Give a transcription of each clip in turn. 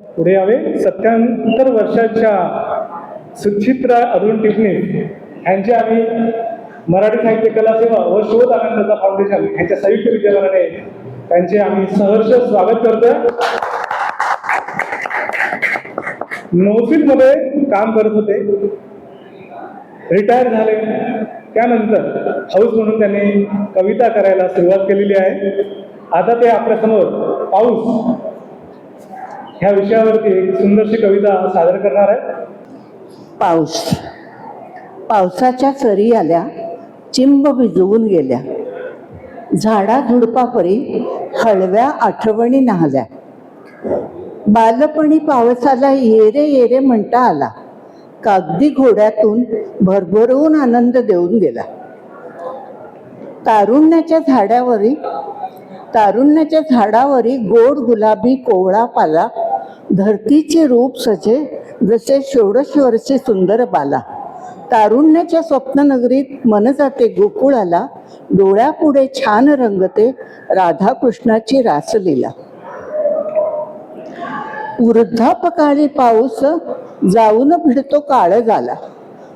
पुढे यावे. सत्याहत्तर वर्षाच्या सुचित्रा अरुण टिपणे यांचे आम्ही मराठी साहित्य कला सेवा व शोध आनंदाचा फाउंडेशन यांच्या संयुक्त विद्यमानाने त्यांचे आम्ही सहर्ष स्वागत करतोय. नौसिलमध्ये काम करत होते. रिटायर झाले. त्यानंतर हाऊस म्हणून त्यांनी कविता करायला सुरुवात केलेली आहे. आता ते आपल्यासमोर पाऊस ह्या विषयावरती एक सुंदरशी कविता सादर करणार आहे. पाऊस. पावसाच्या सरी आल्या चिंब भिजवून गेल्या. झाडा झुडपापरी हळव्या आठवणी नाहल्या. बालपणी पावसाला येरे येरे म्हणता आला. कागदी घोड्यातून भरभरून आनंद देऊन गेला. तारुण्याच्या झाडावरी तारुण्याच्या झाडावरी गोड गुलाबी कोवळा पाला धरतीचे रूप सजे जसे षोडश वर्षे सुंदर बाला. तारुण्याच्या स्वप्ननगरीत मन जाते गोकुळाला डोळ्यापुढे छान रंगते राधाकृष्णाची रासलीला. वृद्धापकाळी पाऊस जाऊन भिडतो काळ झाला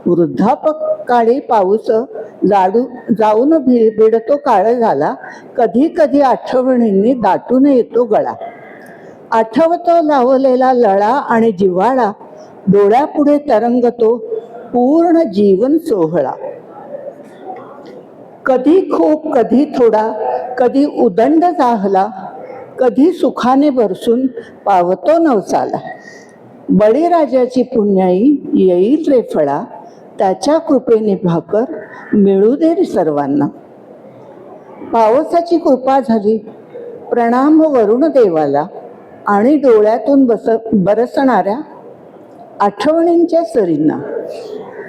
वृद्धापकाळी पाऊस जाडू जाऊन भिडतो काळ झाला कधी कधी आठवणींनी दाटून येतो गळा. आठवतो लावलेला लळा आणि जिव्हाळा डोळ्यापुढे तरंगतो पूर्ण जीवन सोहळा. कधी खूप कधी थोडा कधी उदंड जाहला कधी सुखाने बरसून पावतो नवसाला. बळीराजाची पुण्याई येईल रे फळा त्याच्या कृपेने भाकर मिळू दे रे सर्वांना. पावसाची कृपा झाली प्रणाम वरुण देवाला. आणि डोळ्यातून बस बरसणाऱ्या आठवणींच्या सरींना.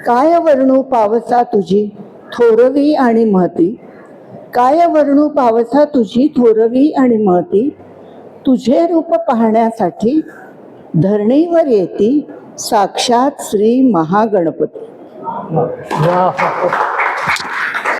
काय वर्णू पावसा तुझी थोरवी आणि महती? काय वर्णू पावसा तुझी थोरवी आणि महती? तुझे रूप पाहण्यासाठी धरणीवर येती साक्षात श्री महागणपती.